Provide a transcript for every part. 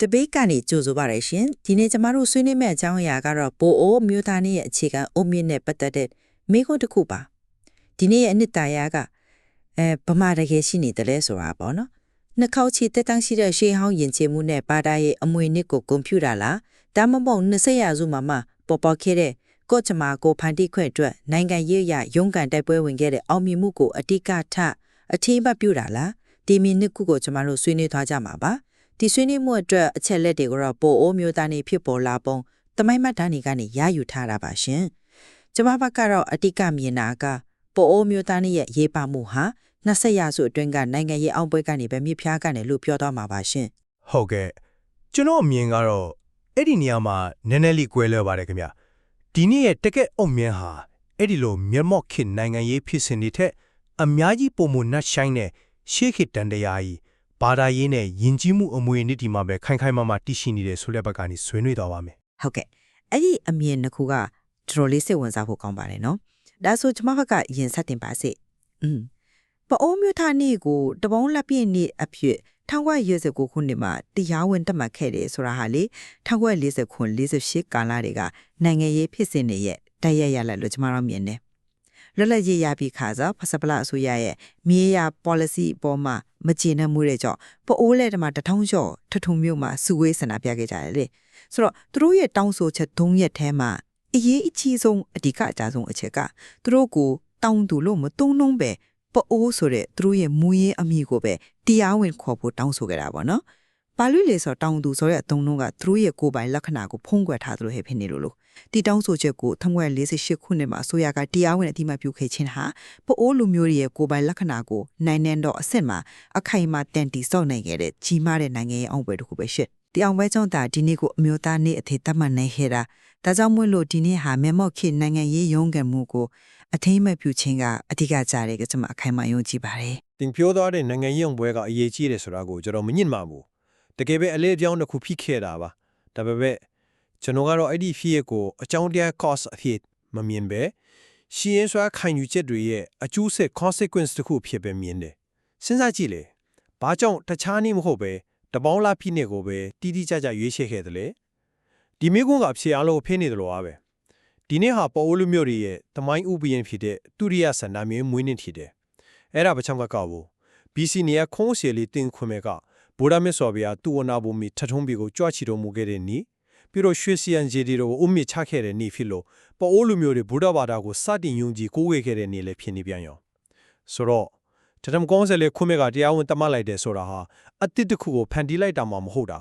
တပိတ်ကနေကြိုဆိုပါရရှင်ဒီနေ့ကျမတို့ဆွေးနွေးမယ့်အကြောင်းအရာကတော့ပိုအိုးမြို့သားနေ့ရဲ့အခြေခံအုတ်မြင့်နဲ့ပတ်သက်တဲ့မိခွန်းတစ်ခုပါဒီနေ့ရဲ့အနှစ်သာရကအဲဗမာတကယ်ရှိနေတယ်လဲဆိုတာပေါ့နော်နှစ်ခေါက်ချီတက်တန်းရှိတဲ့ရှေးဟောင်းယဉ်ကျေးမှုနဲ့ဘာသာရဲ့အမွေနှစ်ကိုကွန်ပျူတာလားဒါမှမဟုတ်20ရာစုမှာမှပေါ်ပေါ်ခဲ့တဲ့ကော့ချမာကိုဖန်တီးခွင့်အတွက်နိုင်ငံရေးအရရုန်းကန်တိုက်ပွဲဝင်ခဲ့တဲ့အောင်မြင်မှုကိုအတိကထအထင်းမှတ်ပြုတာလားဒီမီနှစ်ခုကိုကျမတို့ဆွေးနွေးသွားကြမှာပါ ဒီဆွေးနွေးမှုအတွက်အချက်လက်တွေကိုတော့ပိုအိုးမျိုးသားနေဖြစ်ပေါ်လာပုံတမိုင်းမှတ်တမ်းတွေကနေရယူထားတာပါရှင်။ကျမဘက်ကတော့အတိကမြင်တာကပိုအိုးမျိုးသားနေရဲ့ရေးပါမှုဟာ20ရာစုအတွင်းကနိုင်ငံရေးအောင်ပွဲကနေပဲမြစ်ဖျားကနေလို့ပြောတော့မှာပါရှင်ဟုတ်ကဲ့ကျွန်တော်အမြင်ကတော့အဲ့ဒီနေရာမှာနည်းနည်းလေးကွဲလွဲပါတယ်ခင်ဗျဒီနေ့ရဲ့တကက်အုံမြင်ဟာအဲ့ဒီလိုမျက်မှောက်ခေတ်နိုင်ငံရေးဖြစ်စဉ်တွေထက်အများကြီးပုံမနှတ်ဆိုင်တဲ့ရှေးခေတ်တန်တရားကြီး ဘာသာရေးနဲ့ယဉ်ကျေးမှုအမွေအနှစ်ဒီမှာပဲခိုင်ခိုင်မာမာတည်ရှိနေတဲ့ဆိုတဲ့ဘက်ကနေဆွေးနွေးသွားပါမယ်။ဟုတ်ကဲ့အဲ့ဒီအမြင်တစ်ခုကတော်တော်လေးစိတ်ဝင်စားဖို့ကောင်းပါတယ်နော်။ဒါဆိုကျမဘက်ကရင်ဆက်တင်ပါစေ။อืมပိုအိုးမျိုးသားနေကိုတပေါင်းလက်ပြည့်နေအဖြစ်1989ခုနှစ်မှာတရားဝင်တက်မှတ်ခဲ့တယ်ဆိုတာဟာလေ1940ခု48ကာလတွေကနိုင်ငံရေးဖြစ်စဉ်တွေရဲ့တိုက်ရိုက်ရလက်လို့ကျမတို့မြင်တယ်။ လွတ်လပ်ရေးရပြီးခါစားဖစပလအစိုးရရဲ့မြေယာ policy အပေါ်မှာမကျေနပ်မှုတွေကြောင့်ပိုအိုးလက်တမှာတထောင်ကျော်ထထုံမြို့မှာစုဝေးဆန္ဒပြခဲ့ကြတယ်လေ။ဆိုတော့သူတို့ရဲ့တောင်းဆိုချက်၃ရက်ထဲမှာအရေးအကြီးဆုံးအဓိကအကြဆုံးအချက်ကသူတို့ကိုတောင်းတူလို့မတုံးနှုံးပဲပအိုးဆိုတဲ့သူတို့ရဲ့မူရင်းအမိကိုပဲတရားဝင်ခေါ်ဖို့တောင်းဆိုခဲ့တာပေါ့နော်။ ဘာလို့လဲဆိုတော့တောင်းသူဆိုတဲ့အသုံးနှုန်းကသူတို့ရဲ့ကိုယ်ပိုင်လက္ခဏာကိုဖုံးကွယ်ထားသလိုဟဲ့ဖြစ်နေလို့လို့ဒီတောင်းဆိုချက်ကို1948ခုနှစ်မှာအစိုးရကတရားဝင်အတိအမှတ်ပြုခဲ့ခြင်းဟာပအိုးလူမျိုးတွေရဲ့ကိုယ်ပိုင်လက္ခဏာကိုနိုင်နှံတော့အစ်စ်မှာအခိုင်အမာတန်တီဆော့နိုင်ခဲ့တဲ့ကြီးမားတဲ့နိုင်ငံရေးအောင်ပွဲတစ်ခုပဲရှစ်။ဒီအောင်ပွဲကြောင့်ဒါဒီနေ့ကိုအမျိုးသားနေ့အထေသတ်မှတ်နိုင်ခဲ့တာဒါကြောင့်မို့လို့ဒီနေ့ဟာမျက်မှောက်ခေတ်နိုင်ငံရေးရုန်းကန်မှုကိုအထိမ့်မဲ့ပြုခြင်းကအဓိကကြတယ်ကကျွန်မအခိုင်အမာယုံကြည်ပါတယ်တင်ပြောသွားတဲ့နိုင်ငံရေးအောင်ပွဲကအရေးကြီးတယ်ဆိုတာကိုကျွန်တော်မညစ်မှာဘူး တကယ်ပဲအလေးအပြောင်းတစ်ခုဖြစ်ခဲ့တာပါဒါပေမဲ့ကျွန်တော်ကတော့အဲ့ဒီဖြစ်ရကိုအကြောင်းတရား cost အဖြစ်မမြင်ပဲရှင်းရင်းစွာခံယူချက်တွေရဲ့အကျိုးဆက် consequence တစ်ခုဖြစ်ပဲမြင်တယ်စဉ်းစားကြည့်လေဘာကြောင့်တခြားနည်းမဟုတ်ပဲတပေါင်းလားဖြစ်နေကိုပဲတီးတီးကြကြရွေးချယ်ခဲ့တယ်လေဒီမိကွန်းကအဖြေအလုံးဖိနေတယ်လို့ပါပဲဒီနေ့ဟာပေါ်အိုလူမျိုးတွေရဲ့တမိုင်းဥပယင်ဖြစ်တဲ့တူရိယဆန္ဒမျိုးမွေးနေ့ဖြစ်တယ်အဲ့ဒါဘာကြောင့်ကကောက်ဘူး BC နေရခုံးစီလေးတင်ခွင်မဲ့က ဗုဒ္ဓမြတ်စွာဘုရားသူဝနာဘုံမီထထုံးပြီကိုကြွချီတော်မူခဲ့တဲ့နေ့ပြီးတော့ရွှေစီယန်ဂျီဒီတို့ကိုအုံမြင့်ချခဲ့တဲ့နေ့ဖြစ်လို့ပေါ်အိုလူမျိုးတွေဗုဒ္ဓဘာသာကိုစတင်ယုံကြည်ကိုးဝေခဲ့တဲ့နေ့လည်းဖြစ်နေပြန်ရောဆိုတော့တထမကောင်းစလေခွင်မဲ့ကတရားဝင်တမတ်လိုက်တယ်ဆိုတာဟာအတစ်တစ်ခုကိုဖန်တီးလိုက်တာမှမဟုတ်တာ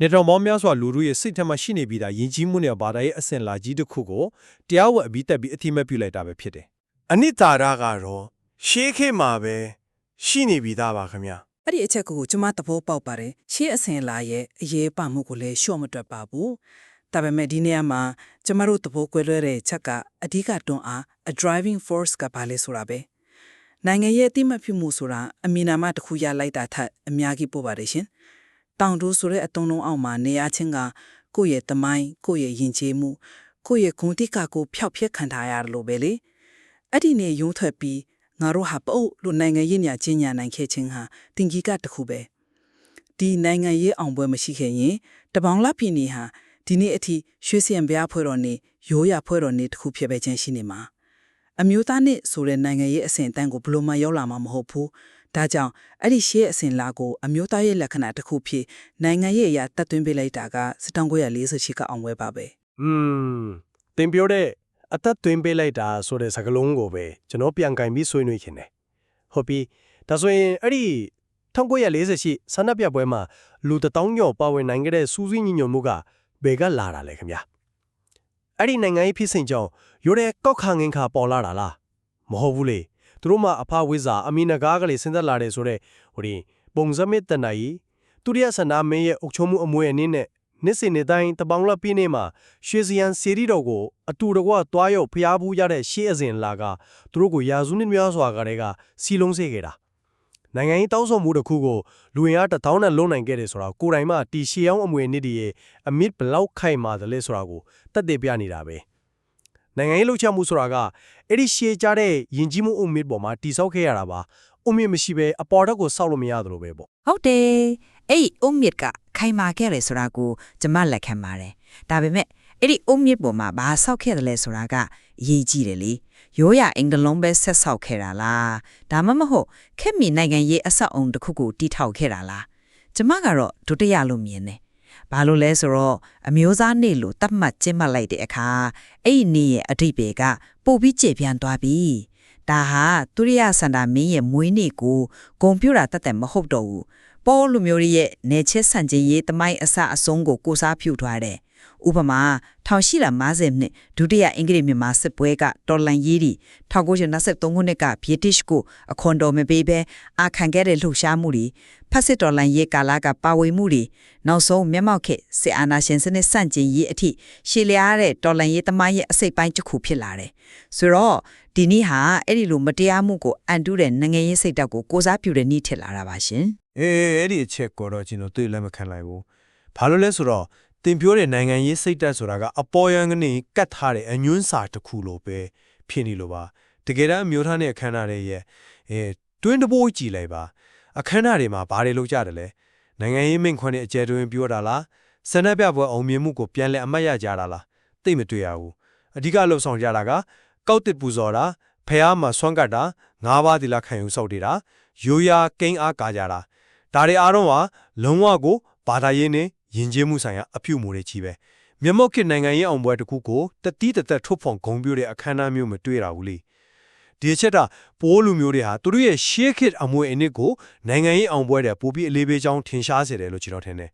နေတော်မောင်းများစွာလူတို့ရဲ့စိတ်ထက်မှရှိနေပြီးသားယဉ်ကျေးမှုနဲ့ဘာသာရေးအစဉ်လာကြီးတစ်ခုကိုတရားဝင်အပြီးတက်ပြီးအတိမတ်ပြုလိုက်တာပဲဖြစ်တယ်အနှစ်သာရကတော့ရှေးခေတ်မှာပဲရှိနေပြီးသားပါခင်ဗျာ အဲ့ဒီအချက်ကိုကျွန်မသဘောပေါက်ပါတယ်ရှေ့အစဉ်လာရဲ့အရေးပါမှုကိုလည်းရှော့မတွက်ပါဘူးဒါပေမဲ့ဒီနေရာမှာကျမတို့သဘောကွဲလွဲတဲ့ချက်ကအဓိကတွန်းအား a driving force ကဘာလဲဆိုတာပဲနိုင်ငံရဲ့အတိမတ်ပြုမှုဆိုတာအမီနာမတစ်ခုရလိုက်တာထက်အများကြီးပို့ပါတယ်ရှင်တောင်တိုးဆိုတဲ့အတုံးလုံးအောက်မှာနေရချင်းကကိုယ့်ရဲ့တမိုင်းကိုယ့်ရဲ့ယဉ်ကျေးမှုကိုယ့်ရဲ့ဂုဏ်တိကကိုဖျောက်ဖျက်ခံထားရတယ်လို့ပဲလေအဲ့ဒီနေရုံးထွက်ပြီး ငါတို့ဟာပအုပ်လို့နိုင်ငံရေးညာချင်းညာနိုင်ခဲ့ခြင်းဟာတင်ကြီးကတစ်ခုပဲဒီနိုင်ငံရေးအောင်ပွဲမရှိခဲ့ရင်တပေါင်းလဖြစ်နေဟာဒီနေ့အထိရွှေစင်ပြားဖွဲ့တော်နေရိုးရဖွဲ့တော်နေတစ်ခုဖြစ်ပဲချင်းရှိနေမှာအမျိုးသားနှစ်ဆိုတဲ့နိုင်ငံရေးအစဉ်အတန်းကိုဘယ်လို့မှရောက်လာမှာမဟုတ်ဘူးဒါကြောင့်အဲ့ဒီရှေ့အစဉ်လာကိုအမျိုးသားရေးလက္ခဏာတစ်ခုဖြစ်နိုင်ငံရေးအရာတတ်သွင်းပေးလိုက်တာကစတောင်948ကအောင်ပွဲပါပဲอืมတင်ပြောတဲ့ အသက်သွင်းပေးလိုက်တာဆိုတဲ့စကားလုံးကိုပဲကျွန်တော်ပြန်ကင်ပြီးဆွေးနွေးခင်တယ်ဟုတ်ပြီဒါဆိုရင်အဲ့ဒီ1948ဆန္ဒပြပွဲမှာလူတစ်တောင်းကျော်ပါဝင်နိုင်ခဲ့တဲ့စူးစီးညီညွတ်မှုကဘယ်ကလာတာလဲခင်ဗျာအဲ့ဒီနိုင်ငံရေးဖြစ်စဉ်ကြောင့်ရိုးတဲ့ကောက်ခါငင်ခါပေါ်လာတာလားမဟုတ်ဘူးလေသူတို့မှအဖဝိဇ္ဇာအမီနဂါကလေးစဉ်သက်လာတယ်ဆိုတော့ဟိုဒီပုံစမစ်တနိုင်သူရိယဆန္ဒမင်းရဲ့အုပ်ချုပ်မှုအမွေအနည်းနဲ့ နှစ်စဉ်နှစ်တိုင်းတပေါင်းလပြည့်နေမှာရွှေစရန်စီရီတော်ကိုအတူတကွတွားရောက်ဖျားဘူးရတဲ့ရှေးအစဉ်လာကသူတို့ကိုရာစုနှစ်များစွာကတည်းကစီလုံးစေခဲ့တာနိုင်ငံရေးတောင်းဆိုမှုတစ်ခုကိုလူဝင်အားတစ်ထောင်နဲ့လုံးနိုင်ခဲ့တယ်ဆိုတာကိုယ်တိုင်မှတီရှီအောင်အမွေနှစ်တည်းရဲ့အမစ်ဘလောက်ခိုင်မာတယ်လဲဆိုတာကိုတက်တည်ပြနေတာပဲနိုင်ငံရေးလှုပ်ရှားမှုဆိုတာကအဲ့ဒီရှေးကြတဲ့ယဉ်ကျေးမှုအုံမစ်ပေါ်မှာတိဆောက်ခဲ့ရတာပါအုံမစ်မရှိဘဲအပေါ်တက်ကိုစောက်လို့မရသလိုပဲပေါ့ဟုတ်တယ် အဲ့ဒီအုံမြစ်ကခခိုင်မာခဲ့တယ်ဆိုတာကိုကျမလက်ခံပါတယ်ဒါပေမဲ့အဲ့ဒီအုံမြစ်ပေါ်မှာဘာဆောက်ခဲ့တယ်လဲဆိုတာကအရေးကြီးတယ်လေရိုးရအင်္ဂလုံးပဲဆက်ဆောက်ခဲ့တာလားဒါမှမဟုတ်ခက်မီနိုင်ငံရေးအဆောက်အုံတစ်ခုကိုတီထောင်ခဲ့တာလားကျမကတော့ဒုတိယလို့မြင်တယ်ဘာလို့လဲဆိုတော့အမျိုးသားနေ့လို့တတ်မှတ်ကျင်းပလိုက်တဲ့အခါအဲ့ဒီနေ့ရဲ့အဓိပ္ပာယ်ကပို့ပြီးကျေပြန့်သွားပြီဒါဟာသူရိယစန္ဒာမင်းရဲ့မွေးနေ့ကိုဂုံပြူတာတတ်တယ်မဟုတ်တော့ဘူး ပေါ်လူမျိုးတွေရဲ့နေချက်ဆန်ကြီးရေးတမိုင်းအစအဆုံးကိုကိုစားပြုထားတယ်ဥပမာ1850နှစ်ဒုတိယအင်္ဂလိပ်မြန်မာစစ်ပွဲကတော်လန်ရေးဒီ1923ခုနှစ်က British ကိုအခွန်တော်မပေးဘဲအာခံခဲ့တဲ့လှုပ်ရှားမှုတွေဖက်စစ်တော်လန်ရေးကာလကပါဝင်မှုတွေနောက်ဆုံးမျက်မှောက်ခေတ်စစ်အာဏာရှင်စနစ်ဆန့်ကျင်ရေးအထိရှေ့လျားတဲ့တော်လန်ရေးသမိုင်းရဲ့အစိတ်ပိုင်းတစ်ခုဖြစ်လာတယ်ဆိုတော့ဒီနေ့ဟာအဲ့ဒီလိုမတရားမှုကိုအန်တုတဲ့နိုင်ငံရေးစိတ်ဓာတ်ကိုကိုစားပြုတဲ့နေ့ထစ်လာတာပါရှင် အေးအဲ့ဒီအချက်ကိုတော့ကျွန်တော်သိလက်မခံလိုက်ဘူးဘာလို့လဲဆိုတော့တင်ပြောတဲ့နိုင်ငံရေးစိတ်တက်ဆိုတာကအပေါ်ယံကနေကတ်ထားတဲ့အညွန်းစာတစ်ခုလိုပဲဖြစ်နေလို့ပါတကယ်တမ်းအမျိုးသားနဲ့အခမ်းအနားတွေရဲ့အဲတွင်းတပိုးကြည့်လိုက်ပါအခမ်းအနားတွေမှာဘာတွေလုပ်ကြတယ်လဲနိုင်ငံရေးမင့်ခွန်းနဲ့အကျယ်တွင်ပြောတာလားစနက်ပြပွဲအောင်မြင်မှုကိုပြန်လည်အမှတ်ရကြတာလားသိမတွေ့ရဘူးအဓိကလှုပ်ဆောင်ကြတာကကောက်တစ်ပူဇော်တာဖះမှာဆွမ်းကတ်တာငါးပါးဒီလာခံယူစောက်နေတာရိုးရာကိန်းအားကာကြတာ ဒါတွေအားလုံးကလုံးဝကိုဘာသာရေးနဲ့ယဉ်ကျေးမှုဆိုင်ရာအပြုအမူတွေကြီးပဲမြမော့ခေတ်နိုင်ငံရေးအောင်ပွဲတစ်ခုကိုတတိတသက်ထုတ်ဖော်ဂုံပြတဲ့အခမ်းအနားမျိုးမတွေ့ရဘူးလေဒီအချက်ကပိုးလူမျိုးတွေဟာသူတို့ရဲ့ရှေးခေတ်အမွေအနှစ်ကိုနိုင်ငံရေးအောင်ပွဲတဲ့ပိုပြီးအလေးပေးကြောင်းထင်ရှားစေတယ်လို့ကျွန်တော်ထင်တယ်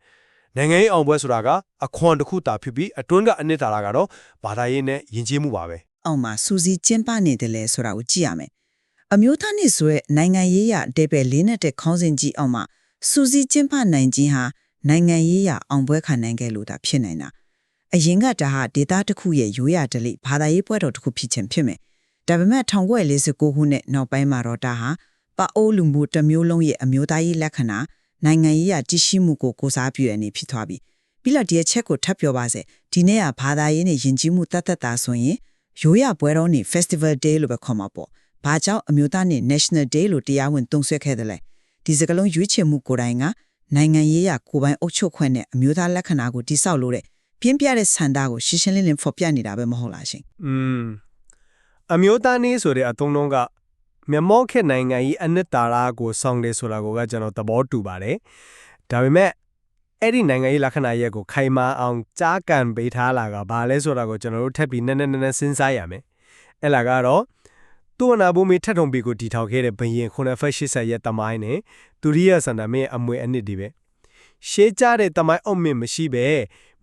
နိုင်ငံရေးအောင်ပွဲဆိုတာကအခွန်တစ်ခုတာဖြစ်ပြီးအတွင်းကအနှစ်သာရကတော့ဘာသာရေးနဲ့ယဉ်ကျေးမှုပါပဲအောင်မှာစူစီကျင်းပနေတယ်လဲဆိုတာကိုကြည့်ရမယ်။အမျိုးသားနေ့ဆိုရဲနိုင်ငံရေးရအတေပဲလေးနဲ့တဲ့ခေါင်းစဉ်ကြီးအောင်မှာ စူစီကျင်းပနိုင်ခြင်းဟာနိုင်ငံရေးရအောင်ပွဲခံနိုင်ခဲ့လို့ဒါဖြစ်နိုင်တာ။အရင်ကဒါဟာဒေတာတစ်ခုရဲ့ရိုးရာဓလေ့ဘာသာရေးပွဲတော်တစ်ခုဖြစ်ခြင်းဖြစ်မယ်။ဒါပေမဲ့1949ခုနှစ်နောက်ပိုင်းမှာတော့ဒါဟာပအိုးလူမှုတစ်မျိုးလုံးရဲ့အမျိုးသားရေးလက္ခဏာနိုင်ငံရေးရတည်ရှိမှုကိုကိုစားပြုရနေဖြစ်သွားပြီ။ပြီးတော့ဒီအချက်ကိုထပ်ပြောပါစေ။ဒီနေ့ကဘာသာရေးနဲ့ယဉ်ကျေးမှုတတ်တတ်တာဆိုရင်ရိုးရပွဲတော်နေ Festival Day လို့ပဲခေါ်မှာပေါ့။ဘာကြောင့်အမျိုးသားနေ National Day လို့တရားဝင်သုံးဆွဲခဲ့တယ်လဲ။ ဒီစကလုံးရွေးချယ်မှုကိုယ်တိုင်ကနိုင်ငံရေးရကိုယ်ပိုင်အုပ်ချုပ်ခွင့်နဲ့အမျိုးသားလက္ခဏာကိုတိဆောက်လို့တဲ့ပြင်းပြတဲ့ဆန္ဒကိုရှင်းရှင်းလင်းလင်းဖော်ပြနေတာပဲမဟုတ်လားရှင်อืมအမျိုးသားနည်းဆိုတဲ့အသုံးလုံးကမြမောခေတ်နိုင်ငံကြီးအနှစ်သာရကိုစောင့်တယ်ဆိုတာကိုကကျွန်တော်သဘောတူပါတယ်ဒါပေမဲ့အဲ့ဒီနိုင်ငံရေးလက္ခဏာရက်ကိုခိုင်မာအောင်ကြားကန်ပေးထားလာကဘာလဲဆိုတာကိုကျွန်တော်တို့ထပ်ပြီးနည်းနည်းနည်းနည်းစဉ်းစားရမယ်အဲ့လာကတော့ သူဝနာဘူမီထက်ထုံပီကိုတီထောင်ခဲ့တဲ့ဘရင်ခုနဖက်80ရဲ့တမိုင်းနဲ့ဒုရိယစန္ဒမင်းအမွေအနှစ်တွေပဲရှေးကြတဲ့တမိုင်းအုံမင်မရှိပဲ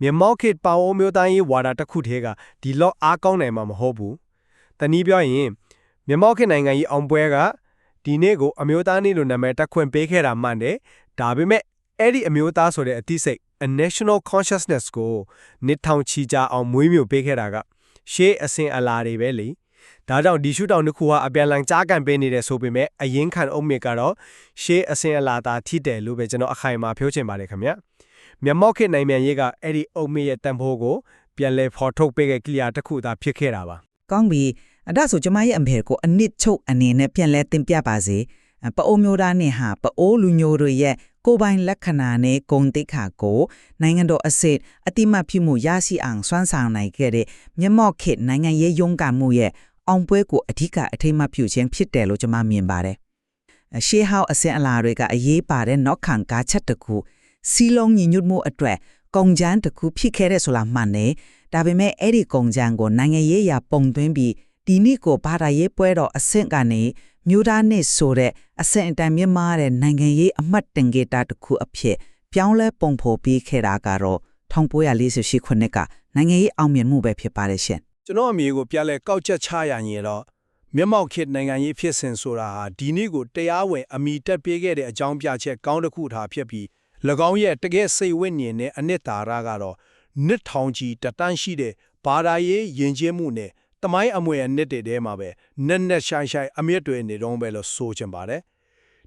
မြမောခေတ်ပေါအောင်မျိုးတိုင်းရေးဝါဒတစ်ခုတည်းကဒီလော့အားကောင်းနိုင်မှာမဟုတ်ဘူးတနည်းပြောရင်မြမောခေတ်နိုင်ငံကြီးအောင်ပွဲကဒီနေ့ကိုအမျိုးသားနေ့လိုနာမည်တက်ခွင့်ပေးခဲ့တာမှန်တယ်ဒါပေမဲ့အဲ့ဒီအမျိုးသားဆိုတဲ့အသိစိတ် a national consciousness ကိုနှစ်ထောင်ချီကြအောင်မွေးမြူပေးခဲ့တာကရှေးအစဉ်အလာတွေပဲလေ ဒါကြောင့်ဒီရှုထောင့်တစ်ခုဟာအပြန်လန်ကြားကန်ပေးနေတယ်ဆိုပေမဲ့အရင်ခံအုံးမြစ်ကတော့ရှေးအစဉ်အလာသာထိတယ်လို့ပဲကျွန်တော်အခိုင်အမာပြောချင်ပါတယ်ခင်ဗျမြမောက်ခေတ်နိုင်မြန်ရေးကအဲ့ဒီအုံးမြစ်ရဲ့တန်ဖိုးကိုပြန်လဲဖော်ထုတ်ပေးခဲ့ကလျာတစ်ခုသာဖြစ်ခဲ့တာပါ။ကောင်းပြီ။အဲ့ဒါဆိုကျမရဲ့အမေကိုအနစ်ချုပ်အနေနဲ့ပြန်လဲတင်ပြပါစေ။ပအိုးမျိုးသားနဲ့ဟာပအိုးလူမျိုးတို့ရဲ့ကိုယ်ပိုင်လက္ခဏာနဲ့ဂုဏ်သိက္ခာကိုနိုင်ငံတော်အစစ်အတိမတ်ဖြစ်မှုရရှိအောင်စွမ်းဆောင်နိုင်ခဲ့တဲ့မြမော့ခေတ်နိုင်ငံရေးရုံးကမှုရဲ့ အောင်ပွဲကိုအဓိကအထိမ့်မှတ်ပြုခြင်းဖြစ်တယ်လို့ကျွန်မမြင်ပါတယ်။ရှေးဟောင်းအစဉ်အလာတွေကအရေးပါတဲ့နောက်ခံကားချက်တစ်ခုစီလုံးညီညွတ်မှုအတွက်ကုံကြမ်းတစ်ခုဖြစ်ခဲ့တဲ့ဆိုလားမှန်တယ်။ဒါပေမဲ့အဲ့ဒီကုံကြမ်းကိုနိုင်ငံရေးရာပုံသွင်းပြီးဒီနေ့ကိုဘာသာရေးပွဲတော်အဆင့်ကနေမြို့သားနဲ့ဆိုတဲ့အဆင့်အတန်းမြင့်မားတဲ့နိုင်ငံရေးအမှတ်တင်ကေတာတစ်ခုအဖြစ်ပြောင်းလဲပုံဖော်ပြီးခဲ့တာကတော့1948ခုနှစ်ကနိုင်ငံရေးအောင်မြင်မှုပဲဖြစ်ပါတယ်ရှင် ကျွန်တော်အမေကိုပြလဲကောက်ချက်ချရရင်တော့မျက်မှောက်ခေတ်နိုင်ငံရေးဖြစ်စဉ်ဆိုတာဟာဒီနေ့ကိုတရားဝင်အမိတက်ပေးခဲ့တဲ့အကြောင်းပြချက်ကောင်းတစ်ခုထားဖြစ်ပြီး၎င်းရဲ့တကယ်စိတ်ဝိညာဉ်နဲ့အနှစ်သာရကတော့နှစ်ထောင်ကြီးတတန်းရှိတဲ့ဘာသာရေးယဉ်ကျေးမှုနဲ့တမိုင်းအမွေအနှစ်တွေထဲမှာပဲနက်နက်ရှိုင်းရှိုင်းအမြင့်တွေနေတော့ပဲလို့ဆိုချင်ပါတယ်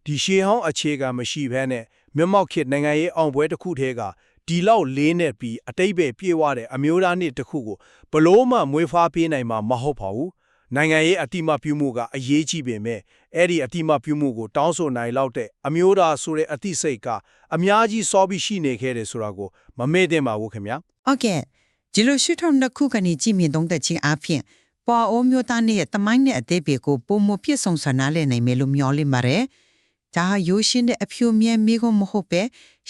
ဒီရှေးဟောင်းအခြေခံမရှိဘဲနဲ့မျက်မှောက်ခေတ်နိုင်ငံရေးအောင်ပွဲတစ်ခုတည်းက ဒီလောက်လေးနဲ့ပြီးအတိတ်ပဲပြေဝတဲ့အမျိုးသားနှစ်တစ်ခုကိုဘလို့မှမွေးဖွားပေးနိုင်မှာမဟုတ်ပါဘူးနိုင်ငံရေးအတိမပြုမှုကအရေးကြီးပေမဲ့အဲ့ဒီအတိမပြုမှုကိုတောင်းဆိုနိုင်လောက်တဲ့အမျိုးသားဆိုတဲ့အသိစိတ်ကအများကြီးစောပြီးရှိနေခဲ့တယ်ဆိုတာကိုမမေ့သင့်ပါဘူးခင်ဗျာဟုတ်ကဲ့ဒီလိုရှုထောင့်နှစ်ခုကနေကြည့်မြင်သုံးသက်ခြင်းအပြင်ပေါ်အိုမျိုးသားနဲ့တမိုင်းနဲ့အသေးပေကိုပုံမပြည့်စုံစွာနားလည်နိုင်မယ်လို့မျှော်လင့်ပါတယ်။ ဒါဟာရိုးရှင်းတဲ့အဖြူမြဲမိကုန်မဟုတ်ပဲ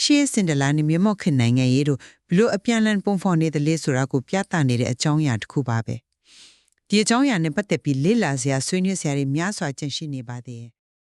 ရှေးစင်ဒလာနဲ့မြေမောက်ခင်နိုင်ငံရေးတို့ဘလို့အပြန်လန်ပုံဖော်နေတယ်လေဆိုတာကိုပြသနေတဲ့အကြောင်းအရာတစ်ခုပါပဲ။ဒီအကြောင်းအရာနဲ့ပတ်သက်ပြီးလေ့လာစရာဆွေးနွေးစရာတွေများစွာကျင်ရှိနေပါသေးတယ်